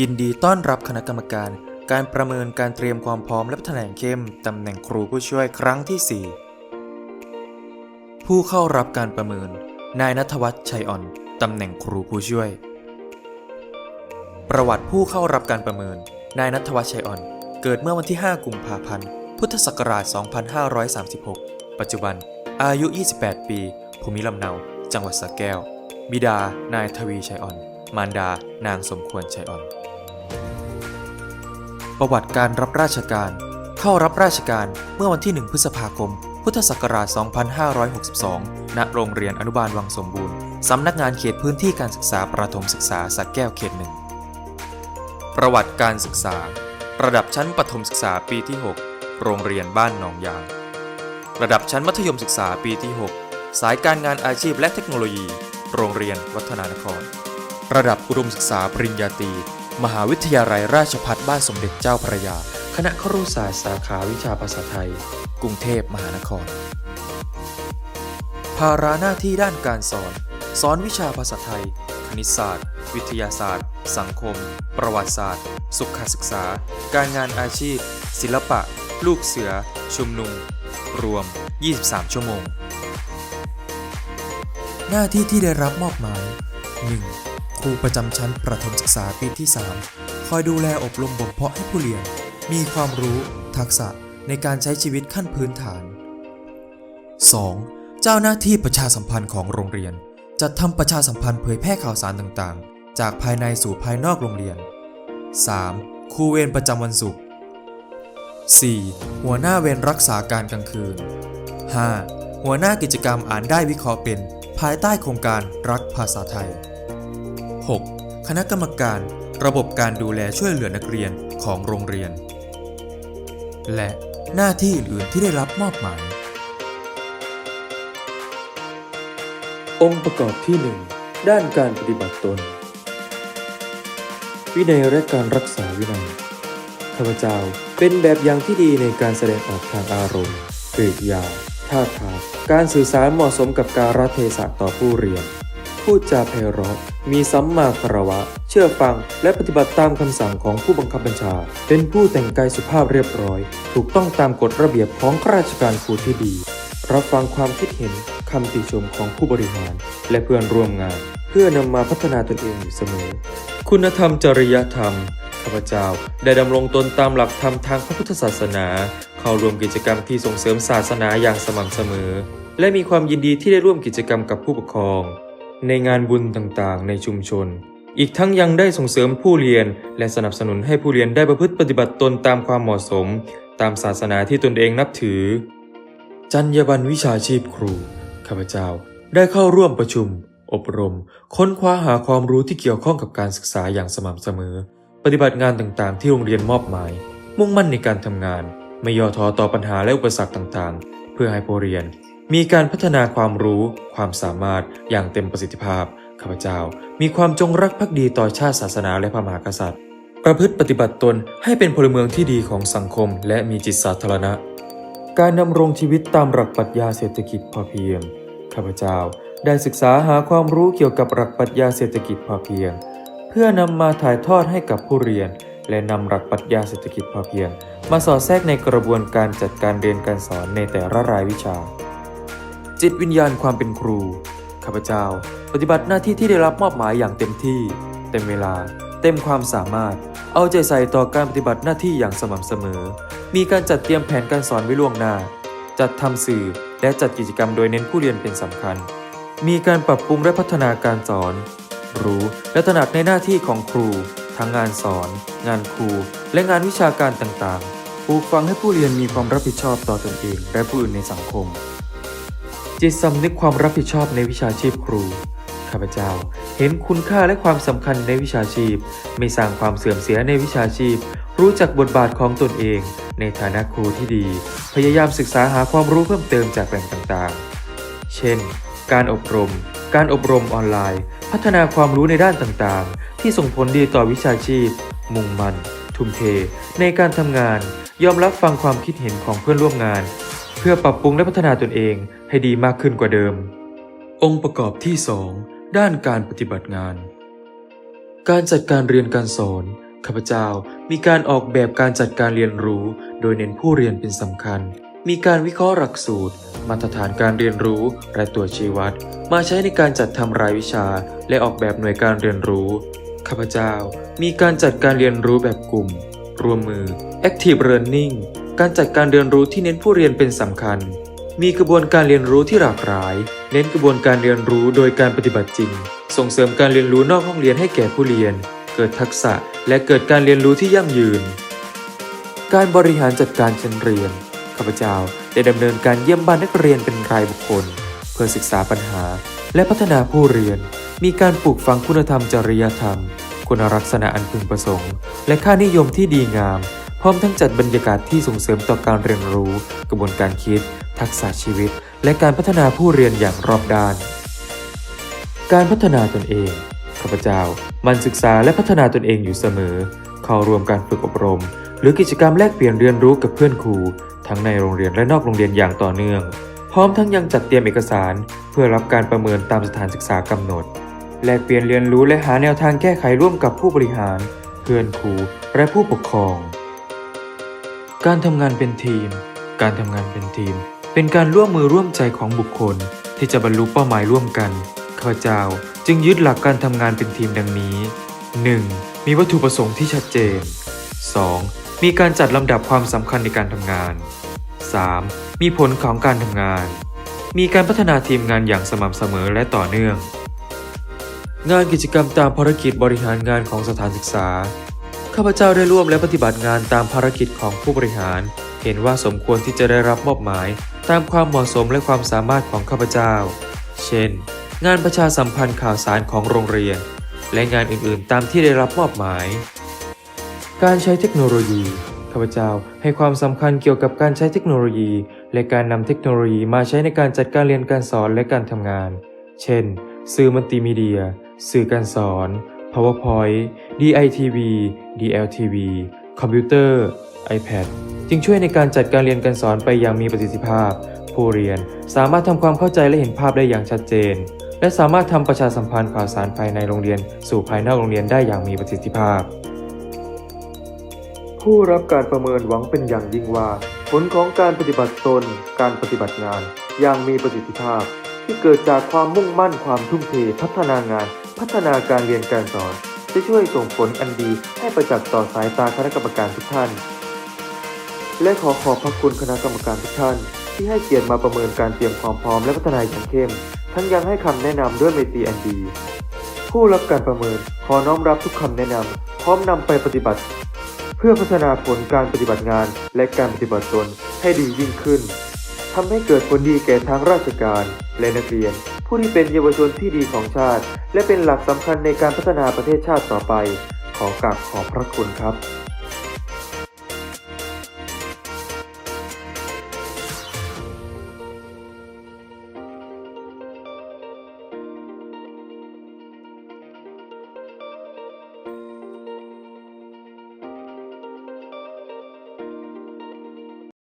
ยินดีต้อนรับคณะกรรมการ การประเมินการเตรียมความพร้อมและแถลงเข้มตำแหน่งครูผู้ช่วยครั้งที่ 4 ผู้เข้ารับการประเมิน นายนัทวัฒน์ชัยอ่อนตำแหน่งครูผู้ช่วย ประวัติผู้เข้ารับการประเมิน นายนัทวัฒน์ชัยอ่อน เกิดเมื่อวันที่ 5 กุมภาพันธ์ พุทธศักราช 2536 ปัจจุบัน อายุ 28 ปี ภูมิลำเนา จังหวัดสระแก้ว บิดา นายทวีชัยอ่อน มารดา นางสมควรชัยอ่อน ประวัติการรับราชการ เข้ารับราชการเมื่อวันที่ 1 พฤษภาคม พุทธศักราช 2562 ณ โรงเรียนอนุบาลวังสมบูรณ์ สำนักงานเขตพื้นที่การศึกษาประถมศึกษาสักแก้วเขตหนึ่ง ประวัติการศึกษา ระดับชั้นประถมศึกษาปีที่ 6 โรงเรียนบ้านหนองยาง ระดับชั้นมัธยมศึกษาปีที่ 6 สายการงานอาชีพและเทคโนโลยี โรงเรียนวัฒนานคร ระดับอุดมศึกษาปริญญาตรี มหาวิทยาลัยราชภัฏบ้านสมเด็จเจ้าพระยา คณะครุศาสตร์สาขาวิชาภาษาไทย กรุงเทพมหานคร ภาระหน้าที่ด้านการสอน สอนวิชาภาษาไทย คณิตศาสตร์ วิทยาศาสตร์ สังคม ประวัติศาสตร์ สุขศึกษา การงานอาชีพ ศิลปะ ลูกเสือ ชุมนุม รวม 23 ชั่วโมง หน้าที่ที่ได้รับมอบหมาย 1. ครูประจำชั้นประถมศึกษาปีที่ 3 คอยดูแลอบรมบ่มเพาะให้ผู้เรียน มีความรู้ ทักษะในการใช้ชีวิตขั้นพื้นฐาน 2. เจ้าหน้าที่ประชาสัมพันธ์ของโรงเรียน จัดทำประชาสัมพันธ์เผยแพร่ข่าวสารต่างๆ จากภายในสู่ภายนอกโรงเรียน 3. ครูเวรประจำวันศุกร์ 4. หัวหน้าเวรรักษาการกลางคืน 5. หัวหน้ากิจกรรมอ่านได้วิเคราะห์เป็น ภายใต้โครงการรักภาษาไทย 6. คณะกรรมการ ระบบการดูแลช่วยเหลือนักเรียนของโรงเรียน และหน้าที่อื่นๆที่ได้รับมอบหมาย องค์ประกอบที่ 1 ด้านการปฏิบัติตน วินัยและการรักษาวินัยข้าพเจ้าเป็นแบบอย่างที่ดีในการแสดงออกทางอารมณ์กริยาท่าทางการสื่อสารเหมาะสมกับการรัเทศะต่อผู้เรียน พูดจาไพเราะ มีสัมมาคารวะ เชื่อฟังและปฏิบัติตามคำสั่งของผู้บังคับบัญชา เป็นผู้แต่งกายสุภาพเรียบร้อย ถูกต้องตามกฎระเบียบของข้าราชการครูที่ดี รับฟังความคิดเห็นคำติชมของผู้บริหาร และเพื่อนร่วมงาน เพื่อนำมาพัฒนาตนเองอยู่เสมอ คุณธรรมจริยธรรมข้าพเจ้าได้ดำรงตนตามหลักธรรมทางพระพุทธศาสนา เข้าร่วมกิจกรรมที่ส่งเสริมศาสนาอย่างสม่ำเสมอ และมีความยินดีที่ได้ร่วมกิจกรรมกับผู้ปกครอง ในงานบุญต่างๆ ในชุมชน อีกทั้งยังได้ส่งเสริมผู้เรียน และสนับสนุนให้ผู้เรียนได้ประพฤติปฏิบัติตนตามความเหมาะสม ตามศาสนาที่ตนเองนับถือ จรรยาบรรณวิชาชีพครูข้าพเจ้าได้เข้าร่วมประชุม อบรม ค้นคว้าหาความรู้ที่เกี่ยวข้องกับการศึกษาอย่างสม่ำเสมอ ปฏิบัติงานต่างๆ ที่โรงเรียนมอบหมาย มุ่งมั่นในการทำงาน ไม่ย่อท้อต่อปัญหาและอุปสรรคต่างๆ เพื่อให้ผู้เรียน มีการพัฒนาความรู้ ความสามารถอย่างเต็มประสิทธิภาพ ข้าพเจ้ามีความจงรักภักดีต่อชาติศาสนาและพระมหากษัตริย์ ประพฤติปฏิบัติตนให้เป็นพลเมืองที่ดีของสังคม และมีจิตสาธารณะ การดำรงชีวิตตามหลักปรัชญาเศรษฐกิจพอเพียง ข้าพเจ้าได้ศึกษาหาความรู้เกี่ยวกับหลักปรัชญาเศรษฐกิจพอเพียง เพื่อนำมาถ่ายทอดให้กับผู้เรียน และนำหลักปรัชญาเศรษฐกิจพอเพียง มาสอดแทรกในกระบวนการจัดการเรียนการสอนในแต่ละรายวิชา จิตวิญญาณความเป็นครู ข้าพเจ้า ปฏิบัติหน้าที่ที่ได้รับมอบหมายอย่างเต็มที่ เต็มเวลา เต็มความสามารถ เอาใจใส่ต่อการปฏิบัติหน้าที่อย่างสม่ำเสมอ มีการจัดเตรียมแผนการสอนไว้ล่วงหน้า จัดทำสื่อและจัดกิจกรรมโดยเน้นผู้เรียนเป็นสำคัญ มีการปรับปรุงและพัฒนาการสอน รู้และตระหนักในหน้าที่ของครู ทั้งงานสอน งานครู และงานวิชาการต่างๆปลูกฝังให้ผู้เรียนมีความรับผิดชอบต่อตนเองและผู้อื่นในสังคม จิตสำนึกความรับผิดชอบในวิชาชีพครู ข้าพเจ้าเห็นคุณค่าและความสำคัญในวิชาชีพ ไม่สร้างความเสื่อมเสียในวิชาชีพ รู้จักบทบาทของตนเอง ในฐานะครูที่ดี พยายามศึกษาหาความรู้เพิ่มเติมจากแหล่งต่างๆ เช่น การอบรม การอบรมออนไลน์ พัฒนาความรู้ในด้านต่างๆ ที่ส่งผลดีต่อวิชาชีพ มุ่งมั่นทุ่มเท ในการทำงาน ยอมรับฟังความคิดเห็นของเพื่อนร่วมงาน พื่อปรับปรุงและพัฒนาตนเองให้ดีมากขึ้นกว่าเดิม องค์ประกอบที่ 2 ด้านการปฏิบัติงาน การจัดการเรียนการสอนข้าพเจ้ามีการออกแบบการจัดการเรียนรู้ โดยเน้นผู้เรียนเป็นสำคัญ มีการวิเคราะห์หลักสูตร มาตรฐานการเรียนรู้และตัวชี้วัด มาใช้ในการจัดทำรายวิชา และออกแบบหน่วยการเรียนรู้ข้าพเจ้ามีการจัดการเรียนรู้แบบกลุ่ม รวมมือ Active Learning การจัดการเรียนรู้ที่เน้นผู้เรียนเป็นสำคัญ มีกระบวนการเรียนรู้ที่หลากหลาย เน้นกระบวนการเรียนรู้โดยการปฏิบัติจริง ส่งเสริมการเรียนรู้นอกห้องเรียนให้แก่ผู้เรียน เกิดทักษะและเกิดการเรียนรู้ที่ยั่งยืน การบริหารจัดการชั้นเรียน ข้าพเจ้าได้ดำเนินการเยี่ยมบ้านนักเรียนเป็นรายบุคคล เพื่อศึกษาปัญหา และพัฒนาผู้เรียน มีการปลูกฝังคุณธรรมจริยธรรม คุณลักษณะอันพึงประสงค์ และค่านิยมที่ดีงาม พร้อมทั้งจัดบรรยากาศที่ส่งเสริมต่อการเรียนรู้ กระบวนการคิด ทักษะชีวิต และการพัฒนาผู้เรียนอย่างรอบด้าน การพัฒนาตนเองข้าพเจ้ามันศึกษาและพัฒนาตนเองอยู่เสมอ เข้ารวมการฝึกอบรม หรือกิจกรรมแลกเปลี่ยนเรียนรู้กับเพื่อนครูทั้งในโรงเรียนและนอกโรงเรียนอย่างต่อเนื่อง พร้อมทั้งยังจัดเตรียมเอกสาร เพื่อรับการประเมินตามสถานศึกษากำหนด แลกเปลี่ยนเรียนรู้และหาแนวทางแก้ไขร่วมกับผู้บริหาร เพื่อนครูและผู้ปกครอง การทำงานเป็นทีม การทำงานเป็นทีม เป็นการร่วมมือร่วมใจของบุคคล ที่จะบรรลุเป้าหมายร่วมกันข้าพเจ้าจึงยึดหลักการทำงานเป็นทีมดังนี้ 1. มีวัตถุประสงค์ที่ชัดเจน 2. มีการจัดลำดับความสำคัญในการทำงาน 3. มีผลของการทำงาน มีการพัฒนาทีมงานอย่างสม่ำเสมอและต่อเนื่อง งานกิจกรรมตามภารกิจบริหารงานของสถานศึกษา ข้าพเจ้าได้ร่วมและปฏิบัติงานตามภารกิจของผู้บริหาร เห็นว่าสมควรที่จะได้รับมอบหมาย ตามความเหมาะสมและความสามารถของข้าพเจ้า เช่น งานประชาสัมพันธ์ข่าวสารของโรงเรียน และงานอื่นๆ ตามที่ได้รับมอบหมาย การใช้เทคโนโลยีข้าพเจ้าให้ความสำคัญเกี่ยวกับการใช้เทคโนโลยี และการนำเทคโนโลยีมาใช้ในการจัดการเรียนการสอนและการทำงาน เช่น สื่อมัลติมีเดีย สื่อการสอน PowerPoint DITV DLTV คอมพิวเตอร์ iPad จึงช่วยในการจัดการเรียนการสอนไปอย่างมีประสิทธิภาพ ผู้เรียนสามารถทำความเข้าใจและเห็นภาพได้อย่างชัดเจน และสามารถทำประชาสัมพันธ์ข่าวสารภายในโรงเรียน สู่ภายนอกโรงเรียนได้อย่างมีประสิทธิภาพ ผู้รับการประเมินหวังเป็นอย่างยิ่งว่า ผลของการปฏิบัติตน การปฏิบัติงาน อย่างมีประสิทธิภาพ ที่เกิดจากความมุ่งมั่นความทุ่มเทพัฒนางาน พัฒนาการเรียนการสอน จะช่วยส่งผลอันดีให้ประจักษ์ต่อสายตาคณะกรรมการทุกท่าน และขอขอบพระคุณคณะกรรมการทุกท่าน ที่ให้เกียรติมาประเมินการเตรียมความพร้อมและพัฒนาอย่างเข้ม ทั้งยังให้คำแนะนำด้วยเมตรีอันดีผู้รับการประเมินขอน้อมรับทุกคำแนะนำพร้อมนำไปปฏิบัติ เพื่อพัฒนาผลการปฏิบัติงานและการปฏิบัติตนให้ดียิ่งขึ้นทำให้เกิดผลดีแก่ทั้งราชการและนักเรียน ผู้ที่เป็นเยาวชนที่ดีของชาติ และเป็นหลักสำคัญในการพัฒนาประเทศชาติต่อไป ขอกราบขอบพระคุณครับ